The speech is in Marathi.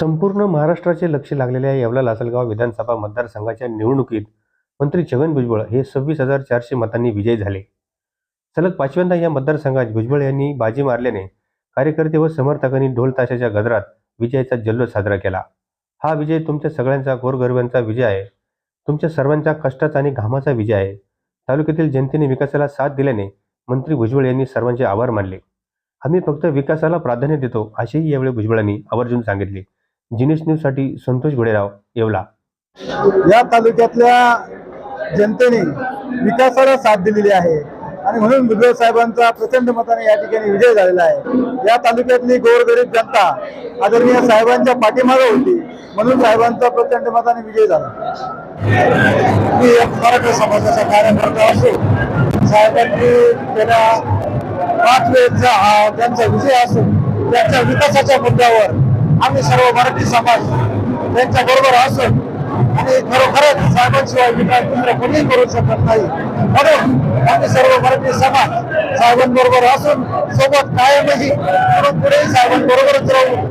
संपूर्ण महाराष्ट्राचे लक्ष लागलेल्या येवला लासलगाव विधानसभा मतदारसंघाच्या निवडणुकीत मंत्री छगन भुजबळ हे सव्वीस हजार चारशे मतांनी विजयी झाले. सलग पाचव्यांदा या मतदारसंघात भुजबळ यांनी बाजी मारल्याने कार्यकर्ते व समर्थकांनी ढोल ताशाच्या गजरात विजयाचा जल्लोष साजरा केला. हा विजय तुमच्या सगळ्यांचा गोरगरिबांचा विजय आहे. तुमच्या सर्वांच्या कष्टाचा आणि घामाचा विजय आहे. तालुक्यातील जनतेने विकासाला साथ दिल्याने मंत्री भुजबळ यांनी सर्वांचे आभार मानले. आम्ही फक्त विकासाला प्राधान्य देतो असेही यावेळी भुजबळांनी आवर्जून सांगितले. जिनेश न्यूजसाठी संतोष घोडेराव येवला. या तालुक्यातल्या जनतेने विकासाला साथ दिलेली आहे. आणि म्हणून भुजबळ साहेबांचा प्रचंड मताने या ठिकाणी विजय झालेला आहे. या तालुक्यातली गोरगरीब जनता आदरणीय साहेबांच्या पाठीमागे होती. म्हणून साहेबांचा प्रचंड मताने विजय झाला. मी एक मराठा समाजाचा कार्यकर्ता असून साहेबांनी गेल्या पाच वेळेचा हा त्यांचा विजय असून त्यांच्या विकासाच्या मुद्द्यावर आम्ही सर्व मराठी समाज त्यांच्या बरोबर असून आणि खरोखरच साहेबांशिवाय विकास दुसरं कोणीही करू शकत नाही. म्हणून आम्ही सर्व मराठी समाज साहेबांबरोबर असून सोबत कायमही म्हणून पुढेही साहेबांबरोबरच राहू.